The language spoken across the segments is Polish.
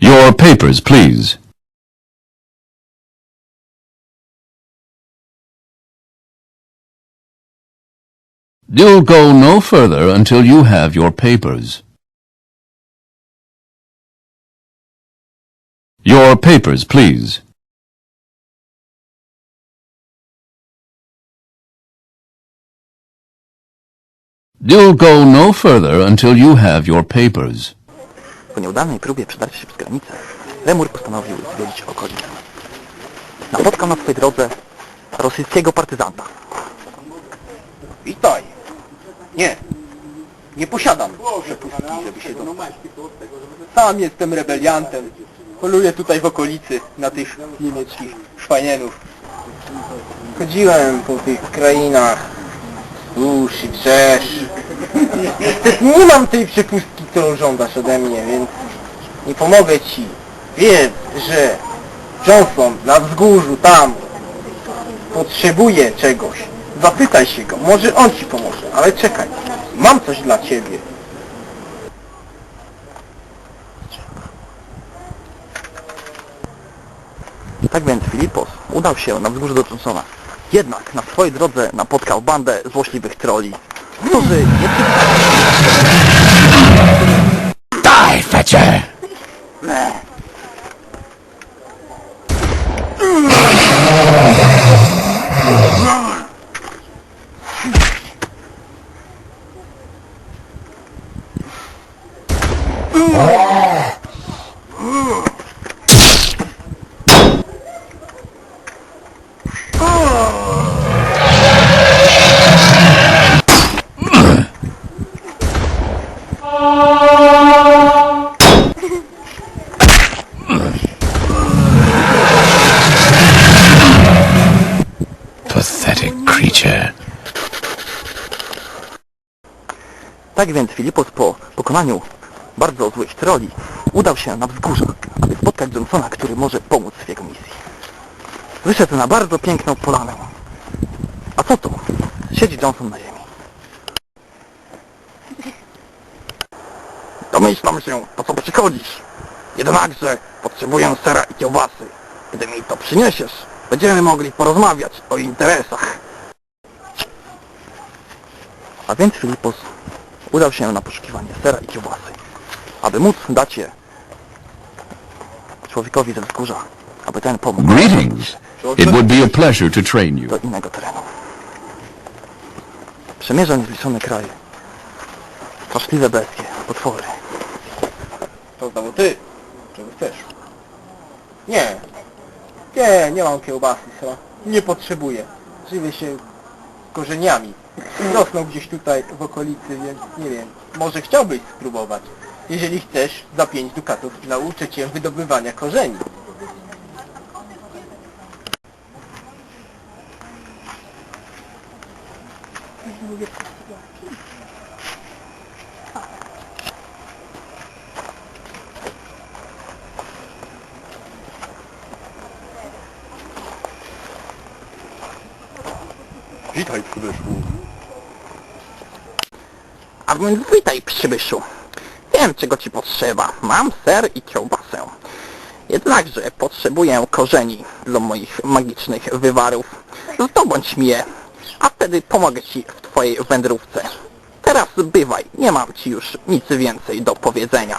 Your papers, please. You'll go no further until you have your papers. Your papers, please. You'll go no further until you have your papers. Po nieudanej próbie przedarcia się przez granicę, Lemur postanowił zwiedzić okolice. Napotkał na swej drodze rosyjskiego partyzanta. Witaj! Nie, nie posiadam przepustki, żeby się dostać. Sam jestem rebeliantem. Poluję tutaj w okolicy na tych niemieckich szwanienów. Chodziłem po tych krainach i wszerz. Niestety nie mam tej przepustki, którą żądasz ode mnie, więc nie pomogę ci. Wiedz, że Johnson na wzgórzu tam potrzebuje czegoś. Zapytaj się go, może on ci pomoże, ale czekaj, mam coś dla ciebie. Tak więc Filipos udał się na wzgórze do Johnsona. Jednak na swojej drodze napotkał bandę złośliwych troli, którzy nie Die, Fetcher! Pathetic creature. Tak więc Filipos po pokonaniu bardzo złych troli udał się na wzgórze, aby spotkać Johnsona, który może pomóc w jego misji. Wyszedł na bardzo piękną polanę. A co to? Siedzi Johnson na ziemi. Domyślam się, po co przychodzisz. Jednakże potrzebuję sera i kiełbasy. Gdy mi to przyniesiesz, będziemy mogli porozmawiać o interesach. A więc Filipos udał się na poszukiwanie sera i kiełbasy, aby móc dać je człowiekowi ze wzgórza, aby ten pomógł Greetings. It would be a pleasure to train you. do innego terenu. Przemierza niezliczone kraje. Straszliwe bestie, potwory. To znowu ty, czego chcesz? Nie, nie, nie mam kiełbasy, sra. Nie potrzebuję. Żywię się korzeniami. Rosną gdzieś tutaj w okolicy, więc nie wiem, może chciałbyś spróbować. Jeżeli chcesz, za pięć dukatów nauczę cię wydobywania korzeni. Witaj, przybyszu. A więc witaj przybyszu. Wiem czego ci potrzeba. Mam ser i kiełbasę. Jednakże potrzebuję korzeni do moich magicznych wywarów. Zdobądź mi je, a wtedy pomogę ci w twojej wędrówce. Teraz bywaj, nie mam ci już nic więcej do powiedzenia.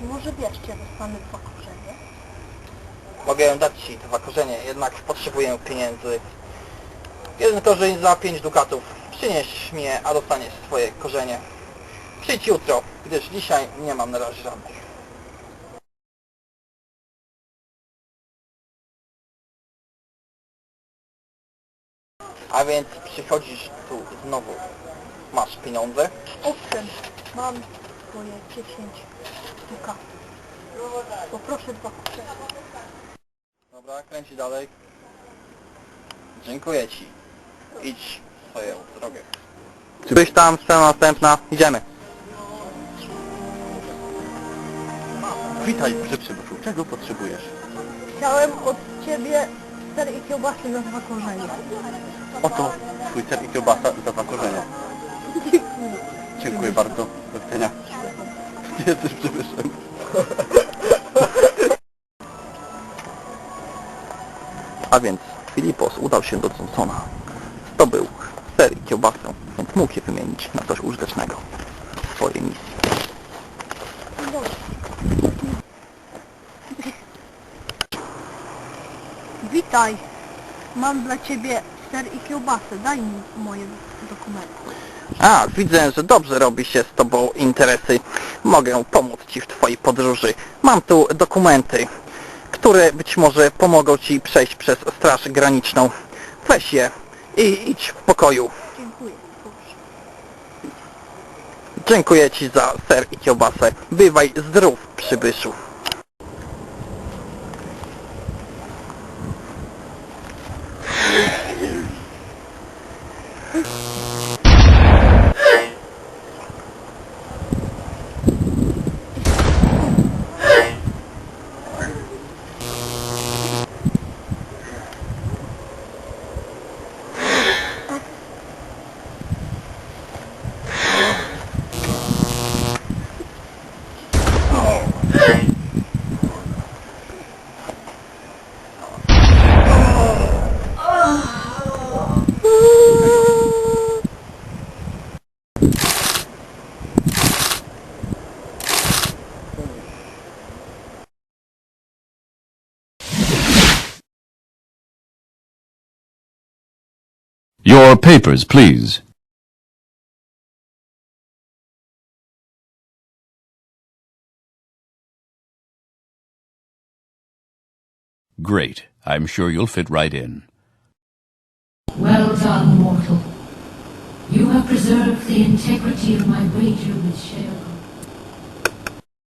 Może bierzcie, dostanę dwa korzenie. Mogę dać Ci dwa korzenie, jednak potrzebuję pieniędzy. Jeden korzeń za 5 dukatów. Przynieś mnie, a dostaniesz swoje korzenie. Przyjdź jutro, gdyż dzisiaj nie mam na razie żadnych. A więc przychodzisz tu znowu. Masz pieniądze? Owszem, mam twoje 10 dukatów. Poproszę dwa korzenie. Dobra, kręci dalej. Dziękuję Ci. Idź swoją drogę. Byś tam, scena następna? Idziemy. Witaj, przybyszu. Czego potrzebujesz? Chciałem od ciebie ser i kiełbasy za dwa korzenie. Oto twój ser i kiełbasa za dwa korzenie. Dziękuję bardzo. Do widzenia. Przybyszem. A więc Filipos udał się do Johnsona. Zdobył ser i kiełbasę, więc mógł je wymienić na coś użytecznego w swojej misji. Witaj. Mam dla ciebie ser i kiełbasę. Daj mi moje dokumenty. A, widzę, że dobrze robi się z Tobą interesy. Mogę pomóc Ci w Twojej podróży. Mam tu dokumenty, które być może pomogą Ci przejść przez Straż Graniczną. Weź je i idź w pokoju. Dziękuję. Dziękuję Ci za ser i kiełbasę. Bywaj zdrów, przybyszu. Your papers, please. Great. I'm sure you'll fit right in. Well done, mortal. You have preserved the integrity of my wager with Sherlock.